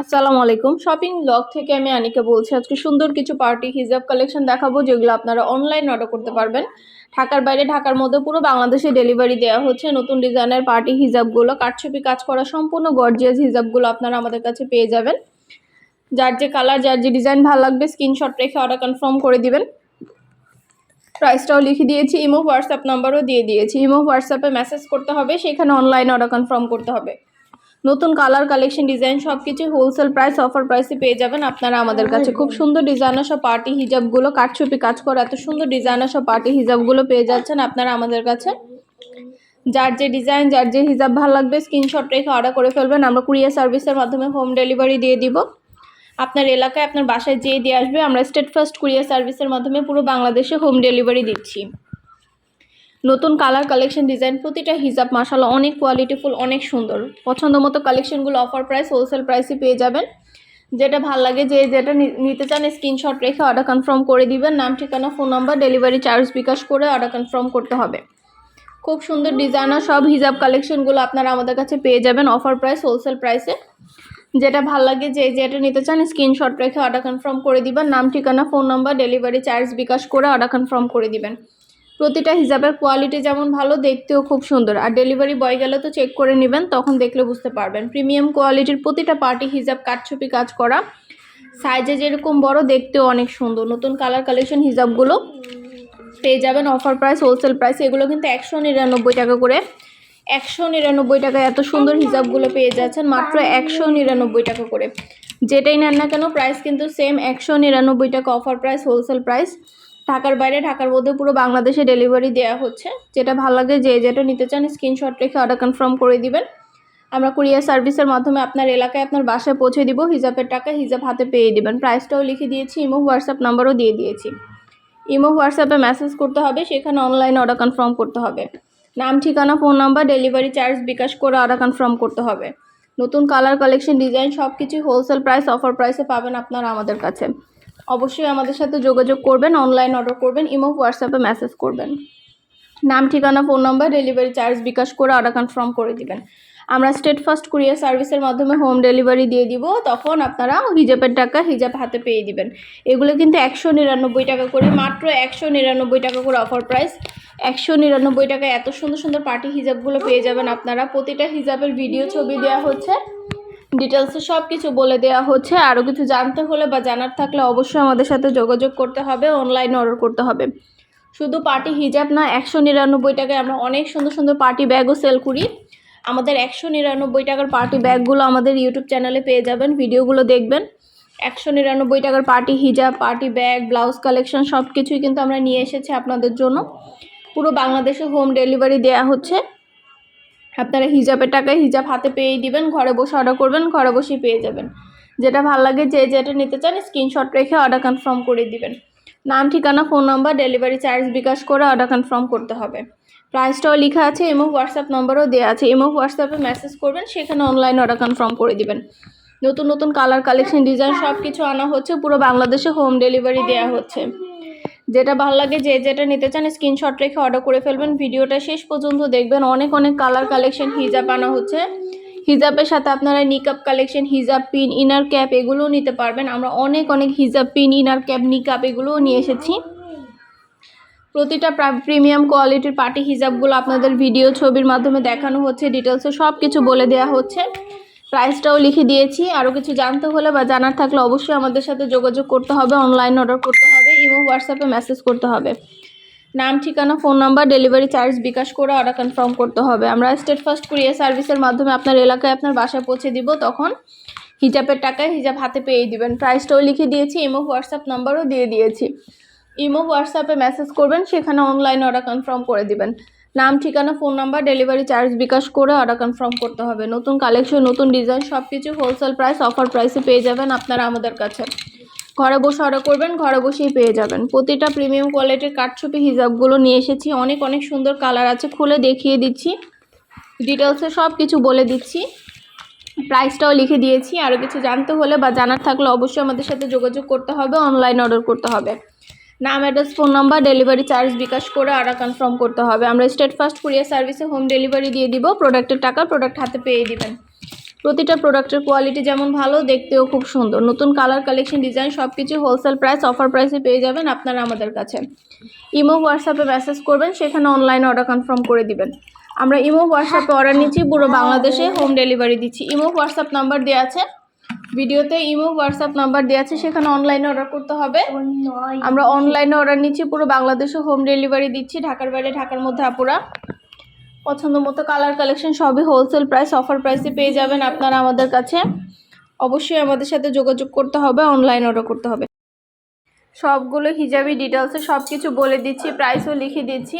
আসসালামু আলাইকুম। Shopping blog থেকে আমি আনিকা বলছি, আজকে সুন্দর কিছু পার্টি হিজাব কালেকশন দেখাবো, যেগুলো আপনারা অনলাইন অর্ডার করতে পারবেন। ঢাকার বাইরে, ঢাকার মধ্যে পুরো বাংলাদেশে ডেলিভারি দেওয়া হচ্ছে। নতুন ডিজাইনের পার্টি হিজাবগুলো কাঠছবি কাজ করা সম্পূর্ণ গর্জিয়াস হিজাবগুলো আপনারা আমাদের কাছে পেয়ে যাবেন। যার যে কালার যার যে ডিজাইন ভালো লাগবে স্ক্রিনশট রেখে অর্ডার কনফার্ম করে দিবেন। প্রাইসটাও লিখে দিয়েছি ইমো হোয়াটসঅ্যাপ নাম্বারও দিয়ে দিয়েছি। ইমো হোয়াটসঅ্যাপে মেসেজ করতে হবে, সেখানে অনলাইন অর্ডার কনফার্ম করতে হবে। নতুন কালার কালেকশন ডিজাইন সব কিছু হোলসেল প্রাইস অফার প্রাইসে পেয়ে যাবেন। আপনারা আমাদের কাছে খুব সুন্দর ডিজাইনার সব পার্টি হিজাবগুলো কাঠছবি কাজ করে এত সুন্দর ডিজাইনার সব পার্টি হিজাবগুলো পেয়ে যাচ্ছেন আপনারা আমাদের কাছে। যার যে ডিজাইন যার যে হিজাব ভালো লাগবে স্ক্রিনশট রেখে অর্ডার করে ফেলবেন। আমরা কুরিয়ার সার্ভিসের মাধ্যমে হোম ডেলিভারি দিয়ে দিব। আপনার এলাকায় আপনার বাসায় যেয়ে দিয়ে আসবে আমরা স্টেট ফার্স্ট কুরিয়ার সার্ভিসের মাধ্যমে পুরো বাংলাদেশে হোম ডেলিভারি দিচ্ছি। নতুন কালার কালেকশন ডিজাইন প্রতিটা হিজাব মাসালা অনেক কোয়ালিটিফুল অনেক সুন্দর। পছন্দ মতো কালেকশনগুলো অফার প্রাইস হোলসেল প্রাইসে পেয়ে যাবেন। যেটা ভালো লাগে যে যেটা নিতে চান স্ক্রিনশট রেখে অর্ডার কনফার্ম করে দিবেন। নাম, ঠিকানা phone number delivery charge bKash করে অর্ডার কনফার্ম করতে হবে। খুব সুন্দর ডিজাইনার সব হিজাব কালেকশনগুলো আপনারা আমাদের কাছে পেয়ে যাবেন অফার প্রাইস হোলসেল প্রাইসে যেটা ভালো লাগে যে যেটা নিতে চান স্ক্রিনশট রেখে অর্ডার কনফার্ম করে দিবেন। নাম, ঠিকানা phone number delivery charge bKash করে অর্ডার কনফার্ম করে দিবেন। প্রতিটা হিজাবের কোয়ালিটি যেমন ভালো, দেখতেও খুব সুন্দর। আর ডেলিভারি বয় গেলে তো চেক করে নেবেন, তখন দেখলে বুঝতে পারবেন। প্রিমিয়াম কোয়ালিটির প্রতিটা পার্টি হিজাব কাঠছবি কাজ করা। সাইজে যেরকম বড়, দেখতেও অনেক সুন্দর। নতুন কালার কালেকশন হিজাবগুলো পেয়ে যাবেন অফার প্রাইস হোলসেল প্রাইস এগুলো কিন্তু একশো নিরানব্বই টাকা করে। একশো নিরানব্বই টাকায় এত সুন্দর হিজাবগুলো পেয়ে যাচ্ছেন, মাত্র একশো নিরানব্বই টাকা করে। যেটাই নেন না কেন প্রাইস কিন্তু সেম একশো নিরানব্বই টাকা অফার প্রাইস হোলসেল প্রাইস ঢাকার বাইরে, ঢাকার মধ্যে পুরো বাংলাদেশে ডেলিভারি দেওয়া হচ্ছে। যেটা ভালো লাগে, যে যেটা নিতে চান স্ক্রিনশট রেখে অর্ডার কনফার্ম করে দিবেন। আমরা কুরিয়ার সার্ভিসের মাধ্যমে আপনার এলাকায় আপনার বাসায় পৌঁছে দিব, হিজাবের টাকা হিজাব হাতে পেয়ে দিবেন। প্রাইসটাও লিখে দিয়েছি, ইমো হোয়াটসঅ্যাপ নাম্বারও দিয়ে দিয়েছি। ইমো হোয়াটসঅ্যাপে মেসেজ করতে হবে, সেখানে অনলাইন অর্ডার কনফার্ম করতে হবে। নাম, ঠিকানা phone number delivery charge bKash করে অর্ডার কনফার্ম করতে হবে। নতুন কালার কালেকশন ডিজাইন সব কিছুই হোলসেল প্রাইস অফার প্রাইসে পাবেন আপনারা আমাদের কাছে। অবশ্যই আমাদের সাথে যোগাযোগ করবেন অনলাইন অর্ডার করবেন ইমো হোয়াটসঅ্যাপে মেসেজ করবেন। নাম, ঠিকানা phone number delivery charge bKash করে অর্ডার কনফার্ম করে দিবেন। আমরা স্টেট ফার্স্ট কুরিয়ার সার্ভিসের মাধ্যমে হোম ডেলিভারি দিয়ে দিব, তখন আপনারা হিজাবের টাকা হিজাব হাতে পেয়ে দিবেন। এগুলো কিন্তু একশো নিরানব্বই টাকা করে, মাত্র একশো নিরানব্বই টাকা করে অফার প্রাইস একশো নিরানব্বই টাকায় এত সুন্দর সুন্দর পার্টি হিজাবগুলো পেয়ে যাবেন আপনারা। প্রতিটা হিজাবের ভিডিও ছবি দেওয়া হচ্ছে। ডিটেলসে সব কিছু বলে দেওয়া হচ্ছে। আরও কিছু জানতে হলে বা জানার থাকলে অবশ্যই আমাদের সাথে যোগাযোগ করতে হবে অনলাইনে অর্ডার করতে হবে। শুধু পার্টি হিজাব না, একশো নিরানব্বই টাকায় আমরা অনেক সুন্দর সুন্দর পার্টি ব্যাগও সেল করি। আমাদের একশো নিরানব্বই টাকার পার্টি ব্যাগগুলো আমাদের ইউটিউব চ্যানেলে পেয়ে যাবেন, ভিডিওগুলো দেখবেন। একশো নিরানব্বই টাকার পার্টি হিজাব, পার্টি ব্যাগ ব্লাউজ কালেকশন সব কিছুই কিন্তু আমরা নিয়ে এসেছি আপনাদের জন্য। পুরো বাংলাদেশে হোম ডেলিভারি দেওয়া হচ্ছে। আপনারা হিজাবের টাকায় হিজাব হাতে পেয়েই দিবেন, ঘরে বসে অর্ডার করবেন, ঘরে বসেই পেয়ে যাবেন। যেটা ভালো লাগে, যে যেটা নিতে চান স্ক্রিনশট রেখে অর্ডার কনফার্ম করে দিবেন। নাম, ঠিকানা phone number delivery charge bKash করে অর্ডার কনফার্ম করতে হবে। প্রাইসটাও লেখা আছে এমও হোয়াটসঅ্যাপ নম্বরও দেওয়া আছে। এমও হোয়াটসঅ্যাপে মেসেজ করবেন, সেখানে অনলাইন অর্ডার কনফার্ম করে দিবেন। নতুন নতুন কালার কালেকশন ডিজাইন সব কিছু আনা হচ্ছে, পুরো বাংলাদেশে হোম ডেলিভারি দেওয়া হচ্ছে। যেটা ভালো লাগে যে যেটা নিতে চান স্ক্রিনশট রেখে অর্ডার করে ফেলবেন। ভিডিওটা শেষ পর্যন্ত দেখবেন। অনেক অনেক কালার কালেকশন হিজাব আনা হচ্ছে। হিজাবের সাথে আপনারা নিকাপ কালেকশন হিজাব পিন ইনার ক্যাপ এগুলোও নিতে পারবেন। আমরা অনেক অনেক হিজাব পিন ইনার ক্যাপ নিকাপ এগুলোও নিয়ে এসেছি। প্রতিটা প্রিমিয়াম কোয়ালিটির পার্টি হিজাবগুলো আপনাদের ভিডিও ছবির মাধ্যমে দেখানো হচ্ছে ডিটেলসে সব কিছু বলে দেওয়া হচ্ছে। প্রাইসটাও লিখে দিয়েছি। আরও কিছু জানতে হলে বা জানার থাকলে অবশ্যই আমাদের সাথে যোগাযোগ করতে হবে। অনলাইন অর্ডার করতে ইমো, হোয়াটসঅ্যাপে মেসেজ করতে হবে। নাম, ঠিকানা phone number delivery charge bKash করে অর্ডার কনফার্ম করতে হবে। আমরা স্টেট ফার্স্ট কুরিয়ার সার্ভিসের মাধ্যমে আপনার এলাকায় আপনার বাসায় পৌঁছে দিব, তখন হিজাবের টাকায় হিজাব হাতে পেয়ে দিবেন। প্রাইসটাও লিখে দিয়েছি, ইমো, হোয়াটসঅ্যাপ নাম্বারও দিয়ে দিয়েছি। ইমো, হোয়াটসঅ্যাপে মেসেজ করবেন, সেখানে অনলাইন অর্ডার কনফার্ম করে দিবেন। নাম, ঠিকানা phone number delivery charge bKash করে অর্ডার কনফার্ম করতে হবে। নতুন কালেকশন নতুন ডিজাইন সব কিছু হোলসেল প্রাইস অফার প্রাইসে পেয়ে যাবেন আপনারা আমাদের কাছে। ঘরে বসে অর্ডার করবেন, ঘরে বসেই পেয়ে যাবেন। প্রতিটা প্রিমিয়াম কোয়ালিটির কাঠছবি হিজাবগুলো নিয়ে এসেছি। অনেক অনেক সুন্দর কালার আছে, খুলে দেখিয়ে দিচ্ছি। ডিটেলসে সব কিছু বলে দিচ্ছি। প্রাইসটাও লিখে দিয়েছি। আরও কিছু জানতে হলে বা জানার থাকলে অবশ্যই আমাদের সাথে যোগাযোগ করতে হবে অনলাইন অর্ডার করতে হবে। নাম address phone number delivery charge bKash করে অর্ডার কনফার্ম করতে হবে। আমরা স্টেট ফার্স্ট কুরিয়ার সার্ভিসে হোম ডেলিভারি দিয়ে দিব। প্রোডাক্টের টাকা প্রোডাক্ট হাতে পেয়ে দিবেন। প্রতিটা প্রোডাক্টের কোয়ালিটি যেমন ভালো, দেখতেও খুব সুন্দর। নতুন কালার কালেকশন ডিজাইন সব কিছু হোলসেল প্রাইস অফার প্রাইসে পেয়ে যাবেন আপনারা আমাদের কাছে। ইমো হোয়াটসঅ্যাপে মেসেজ করবেন, সেখানে অনলাইনে অর্ডার কনফার্ম করে দিবেন। আমরা ইমো হোয়াটসঅ্যাপে অর্ডার নিচ্ছি, পুরো বাংলাদেশে হোম ডেলিভারি দিচ্ছি। ইমো হোয়াটসঅ্যাপ নাম্বার দেওয়া আছে, ভিডিওতে ইমো হোয়াটসঅ্যাপ নাম্বার দেওয়া আছে, সেখানে অনলাইনে অর্ডার করতে হবে। আমরা অনলাইনে অর্ডার নিচ্ছি, পুরো বাংলাদেশে হোম ডেলিভারি দিচ্ছি, ঢাকার বাইরে, ঢাকার মধ্যে আপুরা। পছন্দ মতো কালার কালেকশন সবই হোলসেল প্রাইস অফার প্রাইসে পেয়ে যাবেন আপনারা আমাদের কাছে। অবশ্যই আমাদের সাথে যোগাযোগ করতে হবে অনলাইন অর্ডার করতে হবে। সবগুলো হিজাবি ডিটেলসে সব কিছু বলে দিচ্ছি প্রাইসও লিখে দিচ্ছি।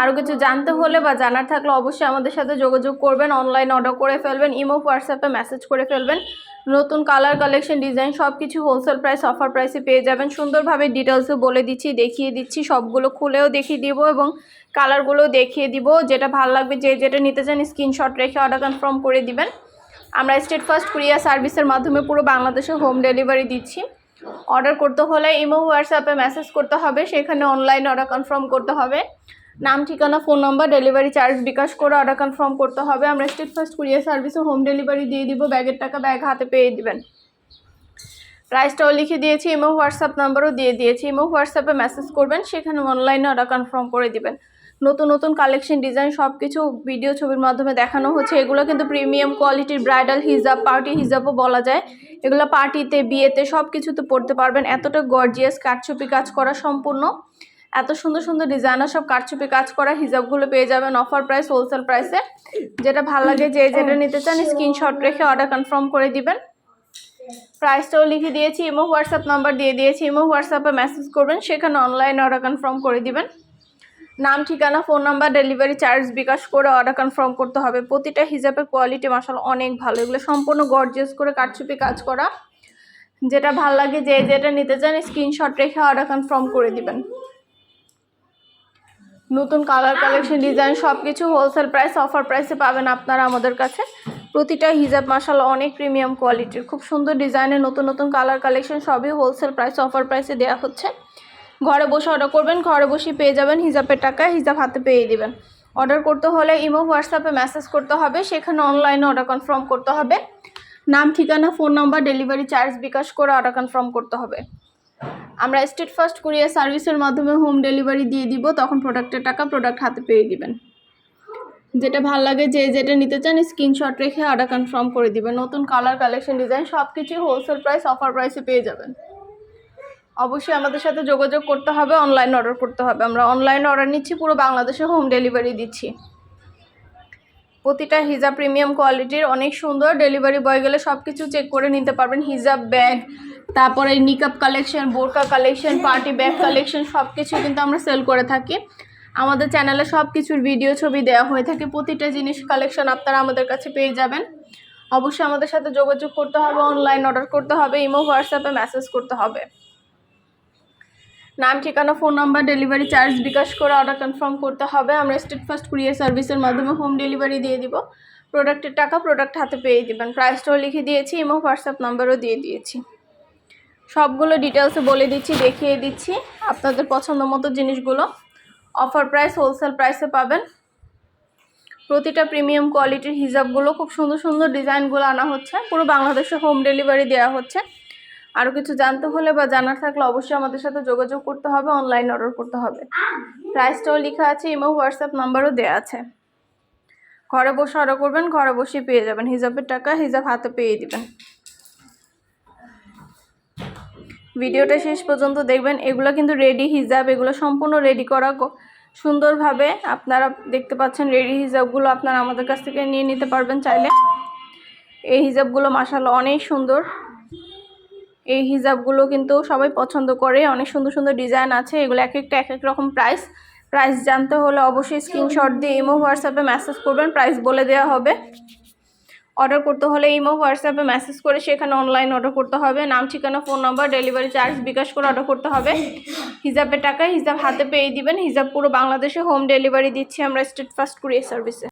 আরও কিছু জানতে হলে বা জানার থাকলে অবশ্যই আমাদের সাথে যোগাযোগ করবেন অনলাইন অর্ডার করে ফেলবেন ইমো হোয়াটসঅ্যাপে মেসেজ করে ফেলবেন। নতুন কালার কালেকশন ডিজাইন সব কিছু হোলসেল প্রাইস অফার প্রাইসে পেয়ে যাবেন। সুন্দরভাবে ডিটেলসও বলে দিচ্ছি, দেখিয়ে দিচ্ছি, সবগুলো খুলেও দেখিয়ে দিব এবং কালারগুলো দেখিয়ে দিব। যেটা ভালো লাগবে, যে যেটা নিতে চান স্ক্রিনশট রেখে অর্ডার কনফার্ম করে দিবেন। আমরা স্টেট ফার্স্ট কুরিয়ার সার্ভিসের মাধ্যমে পুরো বাংলাদেশে হোম ডেলিভারি দিচ্ছি। অর্ডার করতে হলে ইমো হোয়াটসঅ্যাপে মেসেজ করতে হবে, সেখানে অনলাইন অর্ডার কনফার্ম করতে হবে। নাম, ঠিকানা, phone number, delivery charge bKash করে অর্ডার কনফার্ম করতে হবে। আমরা স্টেট ফার্স্ট কুরিয়ার সার্ভিসে হোম ডেলিভারি দিয়ে দিব, ব্যাগের টাকা ব্যাগ হাতে পেয়ে দিবেন। প্রাইসটাও লিখে দিয়েছি ইমো হোয়াটসঅ্যাপ নাম্বারও দিয়ে দিয়েছি। ইমো হোয়াটসঅ্যাপে মেসেজ করবেন, সেখানে অনলাইনে অর্ডার কনফার্ম করে দিবেন। নতুন নতুন কালেকশন ডিজাইন সব কিছু ভিডিও ছবির মাধ্যমে দেখানো হচ্ছে। এগুলো কিন্তু প্রিমিয়াম কোয়ালিটির ব্রাইডাল হিজাব পার্টি হিজাবও বলা যায়। এগুলো পার্টিতে বিয়েতে সব কিছুতে পড়তে পারবেন। এতটা গর্জিয়াস কাঠচুপি কাজ করা সম্পূর্ণ। এত সুন্দর সুন্দর ডিজাইনার সব কাঠচুপি কাজ করা, হিজাবগুলো পেয়ে যাবেন অফার প্রাইস হোলসেল প্রাইসে যেটা ভালো লাগে যে যেটা নিতে চান স্ক্রিনশট রেখে অর্ডার কনফার্ম করে দিবেন। প্রাইসটাও লিখে দিয়েছি ইমো হোয়াটসঅ্যাপ নাম্বার দিয়ে দিয়েছি ইমো হোয়াটসঅ্যাপে মেসেজ করবেন, সেখানে অনলাইন অর্ডার কনফার্ম করে দিবেন। নাম, ঠিকানা phone number delivery charge bKash করে অর্ডার কনফার্ম করতে হবে। প্রতিটা হিজাবের কোয়ালিটি মাসাল অনেক ভালো। এগুলো সম্পূর্ণ গর্জিয়াস করে কাটছুপি কাজ করা। যেটা ভালো লাগে যে যেটা নিতে চান স্ক্রিনশট রেখে অর্ডার কনফার্ম করে দিবেন। নতুন কালার কালেকশন ডিজাইন সব কিছু হোলসেল প্রাইস অফার প্রাইসে পাবেন আপনারা আমাদের কাছে। প্রতিটা হিজাব মাসাল অনেক প্রিমিয়াম কোয়ালিটির খুব সুন্দর ডিজাইনের নতুন নতুন কালার কালেকশন সবই হোলসেল প্রাইস অফার প্রাইসে দেওয়া হচ্ছে। ঘরে বসে অর্ডার করবেন, ঘরে বসে পেয়ে যাবেন হিজাবের টাকা, হিজাব হাতে পেয়ে দিবেন। অর্ডার করতে হলে ইমো, হোয়াটসঅ্যাপে মেসেজ করতে হবে, সেখানে অনলাইনে অর্ডার কনফার্ম করতে হবে। নাম, ঠিকানা phone number delivery charge bKash করে অর্ডার কনফার্ম করতে হবে। আমরা স্টেট ফার্স্ট কুরিয়ার সার্ভিসের মাধ্যমে হোম ডেলিভারি দিয়ে দিব, তখন প্রোডাক্টের টাকা প্রোডাক্ট হাতে পেয়ে দিবেন যেটা ভালো লাগে, যে যেটা নিতে চান স্ক্রিনশট রেখে অর্ডার কনফার্ম করে দিবেন। নতুন কালার কালেকশন ডিজাইন সব কিছুই হোলসেল প্রাইস অফার প্রাইসে পেয়ে যাবেন। অবশ্যই আমাদের সাথে যোগাযোগ করতে হবে অনলাইন অর্ডার করতে হবে। আমরা অনলাইন অর্ডার নিচ্ছি, পুরো বাংলাদেশে হোম ডেলিভারি দিচ্ছি। প্রতিটা হিজাব প্রিমিয়াম কোয়ালিটির অনেক সুন্দর। ডেলিভারি বয় গেলে সব কিছু চেক করে নিতে পারবেন। হিজাব ব্যাগ তারপরে নিকাপ কালেকশন বোরকা কালেকশন পার্টি ব্যাগ কালেকশন সব কিছু কিন্তু আমরা সেল করে থাকি। আমাদের চ্যানেলে সব কিছুর ভিডিও ছবি দেওয়া হয়ে থাকে। প্রতিটা জিনিস কালেকশন আপনারা আমাদের কাছে পেয়ে যাবেন। অবশ্যই আমাদের সাথে যোগাযোগ করতে হবে অনলাইন অর্ডার করতে হবে ইমো হোয়াটসঅ্যাপে মেসেজ করতে হবে। নাম ঠিকানা phone number delivery charge bKash করে অর্ডার কনফার্ম করতে হবে। আমরা স্টেট ফার্স্ট কুরিয়ার সার্ভিসের মাধ্যমে হোম ডেলিভারি দিয়ে দিব। প্রোডাক্টের টাকা প্রোডাক্ট হাতে পেয়ে দেবেন। প্রাইসটাও লিখে দিয়েছি এবং হোয়াটসঅ্যাপ নাম্বারও দিয়ে দিয়েছি। সবগুলো ডিটেলসে বলে দিচ্ছি, দেখিয়ে দিচ্ছি আপনাদের পছন্দ মতো জিনিসগুলো। অফার প্রাইস হোলসেল প্রাইসে পাবেন। প্রতিটা প্রিমিয়াম কোয়ালিটির হিজাবগুলো, খুব সুন্দর সুন্দর ডিজাইনগুলো আনা হচ্ছে। পুরো বাংলাদেশে হোম ডেলিভারি দেওয়া হচ্ছে। আরও কিছু জানতে হলে বা জানার থাকলে অবশ্যই আমাদের সাথে যোগাযোগ করতে হবে অনলাইন অর্ডার করতে হবে। প্রাইসটাও লেখা আছে ইমো হোয়াটসঅ্যাপ নাম্বারও দেওয়া আছে। ঘরে বসে অর্ডার করবেন, ঘরে বসে পেয়ে যাবেন। হিজাবের টাকা হিজাব হাতে পেয়ে দিবেন। ভিডিওটা শেষ পর্যন্ত দেখবেন। এগুলো কিন্তু রেডি হিজাব এগুলো সম্পূর্ণ রেডি করা সুন্দরভাবে আপনারা দেখতে পাচ্ছেন রেডি হিজাবগুলো আপনারা আমাদের কাছ থেকে নিয়ে নিতে পারবেন চাইলে। এই হিজাবগুলো মাসাল্লাহ অনেক সুন্দর। এই হিজাবগুলো কিন্তু সবাই পছন্দ করে। অনেক সুন্দর সুন্দর ডিজাইন আছে। এগুলো এক একটা, এক এক রকম প্রাইস প্রাইস জানতে হলে অবশ্যই স্ক্রিনশট দিয়ে ইমো, হোয়াটসঅ্যাপে মেসেজ করবেন। প্রাইস বলে দেওয়া হবে। অর্ডার করতে হলে ইমো, হোয়াটসঅ্যাপে মেসেজ করে সেখানে অনলাইন অর্ডার করতে হবে। নাম, ঠিকানা phone number delivery charge bKash করে অর্ডার করতে হবে। হিজাবের টাকা হিজাব হাতে পেয়ে দিবেন। হিজাব পুরো বাংলাদেশে হোম ডেলিভারি দিচ্ছি আমরা স্টেট ফার্স্ট কুরিয়ার সার্ভিসে